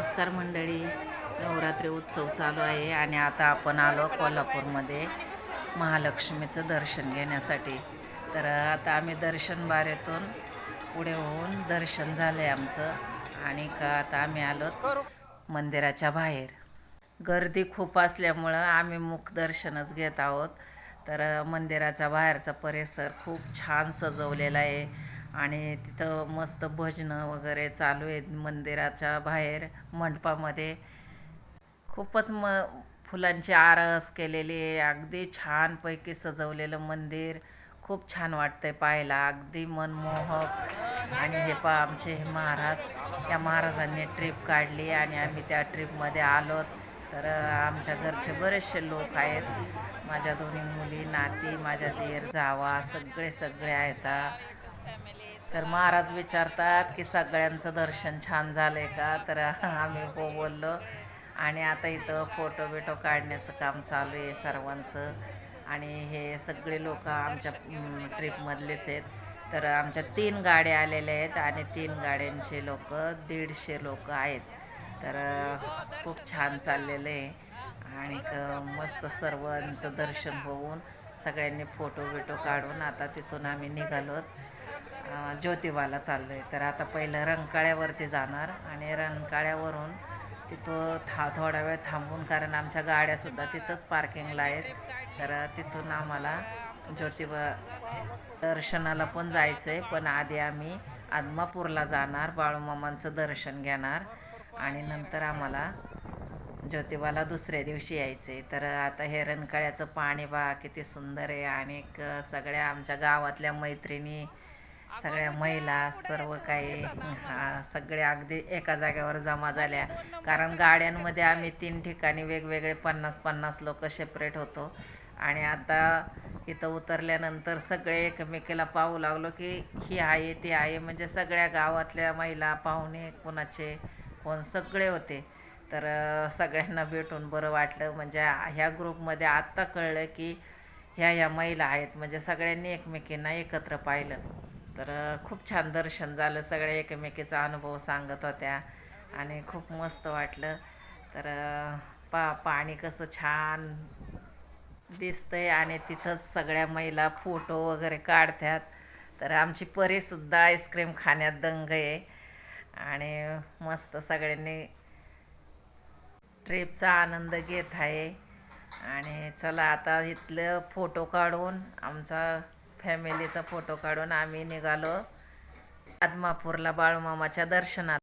नमस्कार मंडळी. नवरात्री उत्सव चालू आहे आणि आता आपण आलो कोल्हापूरमध्ये महालक्ष्मीचं दर्शन घेण्यासाठी. तर आता आम्ही दर्शन बारेतून पुढे होऊन दर्शन झालं आहे आमचं आणि का आता आम्ही आलो मंदिराच्या बाहेर. गर्दी खूप असल्यामुळं आम्ही मुख दर्शनच घेत आहोत. तर मंदिराचा बाहेरचा परिसर खूप छान सजवलेला आहे. आणि तिथं मस्त भजनं वगैरे चालू आहेत मंदिराच्या बाहेर मंडपामध्ये. खूपच म फुलांची आरस केलेली आहे. अगदी छानपैकी सजवलेलं मंदिर. खूप छान वाटतंय पाहायला. अगदी मनमोहक. आणि हे पा आमचे हे महाराज या महाराजांनी ट्रिप काढली आणि आम्ही त्या ट्रिपमध्ये आलो तर आमच्या घरचे बरेचसे लोक आहेत. माझ्या दोन्ही मुली नाती माझ्या देर जावा सगळे सगळे आहेत तर महाराज विचारतात की सगळ्यांचं दर्शन छान झालंय का? तर आम्ही हो बोललो. आणि आता इथं फोटो बिटो काढण्याचं काम चालू आहे सर्वांचं. आणि हे सगळे लोक आमच्या ट्रिपमधलेच आहेत. तर आमच्या तीन गाड्या आलेल्या आहेत आणि तीन गाड्यांचे लोक दीडशे लोक आहेत. तर खूप छान चाललेलं आहे. आणि मस्त सर्वांचं दर्शन होऊन सगळ्यांनी फोटो बिटो काढून आता तिथून आम्ही निघालो ज्योतिबाला चाललो आहे तर आता पहिलं रंकाळ्यावरती जाणार आणि रंकाळ्यावरून तिथं था थोडा वेळ थांबून कारण आमच्या गाड्यासुद्धा तिथंच पार्किंगला आहेत. तर तिथून आम्हाला ज्योतिबा दर्शनाला पण जायचं आहे पण आधी आम्ही आदमापूरला जाणार बाळूमामांचं दर्शन घेणार आणि नंतर आम्हाला ज्योतिबाला दुसऱ्या दिवशी यायचे तर आता हे रणकाळ्याचं पाणी बा किती सुंदर आहे. आणि सगळ्या आमच्या गावातल्या मैत्रिणी सगळ्या महिला सर्व काही सगळ्या सगळे अगदी एका जागेवर जमा झाल्या. कारण गाड्यांमध्ये आम्ही तीन ठिकाणी वेगवेगळे पन्नास पन्नास लोक सेपरेट होतो. आणि आता इथं उतरल्यानंतर सगळे एकमेकीला पाहू लागलो की ही आहे ती आहे म्हणजे सगळ्या गावातल्या महिला पाहुणे कोणाचे कोण सगळे होते. तर सगळ्यांना भेटून बरं वाटलं. म्हणजे ह्या ग्रुपमध्ये आत्ता कळलं की ह्या ह्या महिला आहेत. म्हणजे सगळ्यांनी एकमेकींना एकत्र पाहिलं. तर खूप छान दर्शन झालं. सगळ्या एकमेकीचा अनुभव सांगत होत्या आणि खूप मस्त वाटलं. तर पा पाणी कसं छान दिसतंय आणि तिथंच सगळ्या महिला फोटो वगैरे काढतात. तर आमची परीसुद्धा आईस्क्रीम खाण्यात दंग आहे आणि मस्त सगळ्यांनी ट्रिपचा आनंद घेत आहे. आणि चला आता इथलं फोटो काढून आमचा फॅमिलीचा फोटो काढून आम्ही निघालो. आदमापूरला बाळूमामाच्या दर्शनात.